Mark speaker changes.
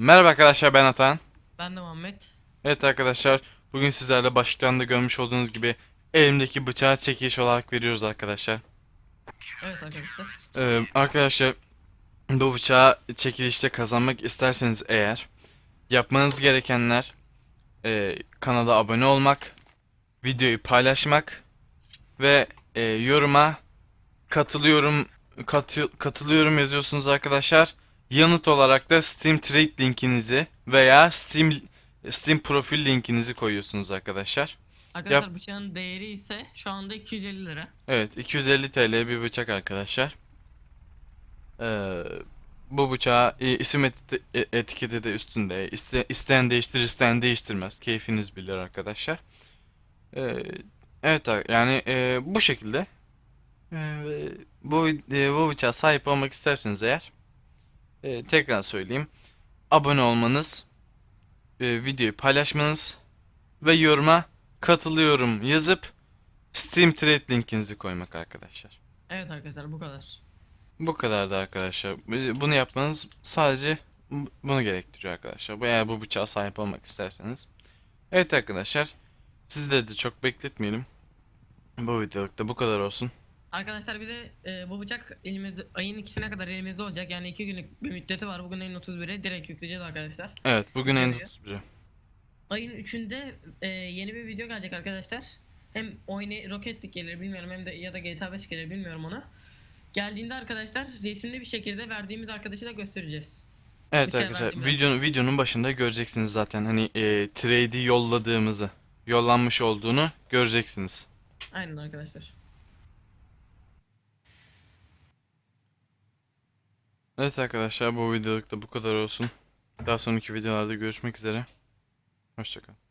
Speaker 1: Merhaba arkadaşlar ben Atan.
Speaker 2: Ben de Muhammed.
Speaker 1: Evet arkadaşlar bugün sizlerle başlıktan da görmüş olduğunuz gibi elimdeki bıçağı çekiliş olarak veriyoruz arkadaşlar.
Speaker 2: Evet arkadaşlar.
Speaker 1: Ee, arkadaşlar bu bıçağı çekilişte kazanmak isterseniz eğer yapmanız gerekenler e, kanala abone olmak, videoyu paylaşmak ve e, yoruma katılıyorum katı- katılıyorum yazıyorsunuz arkadaşlar. Yanıt olarak da Steam Trade linkinizi veya Steam Steam profil linkinizi koyuyorsunuz arkadaşlar.
Speaker 2: Arkadaşlar bıçağın değeri ise şu anda 250 lira.
Speaker 1: Evet 250 TL bir bıçak arkadaşlar. Ee, bu bıçağı e, isim eti- e- etiketi de üstünde. İste, isteyen değiştirir isteyen değiştirmez. Keyfiniz bilir arkadaşlar. Ee, evet ar- yani e, bu şekilde. Ee, bu e, bu bıçağa sahip olmak isterseniz eğer e, tekrar söyleyeyim. Abone olmanız, e, videoyu paylaşmanız ve yoruma katılıyorum yazıp Steam Trade linkinizi koymak arkadaşlar.
Speaker 2: Evet arkadaşlar bu kadar.
Speaker 1: Bu kadardı arkadaşlar. Bu- Bunu yapmanız sadece bu- bunu gerektiriyor arkadaşlar. Eğer bu bıçağa sahip olmak isterseniz. Evet arkadaşlar. Sizleri de çok bekletmeyelim. Bu videoluk da bu kadar olsun.
Speaker 2: Arkadaşlar bir de e, bu bıçak elimizde ayın ikisine kadar elimizde olacak. Yani 2 günlük bir müddeti var. Bugün ayın 31'i direkt yükleyeceğiz arkadaşlar.
Speaker 1: Evet bugün
Speaker 2: Geliyor.
Speaker 1: 31'i.
Speaker 2: Ayın 3'ünde e, yeni bir video gelecek arkadaşlar. Hem oyunu Rocket League gelir bilmiyorum hem de ya da GTA 5 gelir bilmiyorum onu. Geldiğinde arkadaşlar resimli bir şekilde verdiğimiz arkadaşı da göstereceğiz.
Speaker 1: Evet
Speaker 2: Bıçağı
Speaker 1: arkadaşlar videonun videonun başında göreceksiniz zaten hani e, trade'i yolladığımızı, yollanmış olduğunu göreceksiniz.
Speaker 2: Aynen arkadaşlar.
Speaker 1: Evet arkadaşlar bu videoluk da bu kadar olsun. Daha sonraki videolarda görüşmek üzere. Hoşçakalın.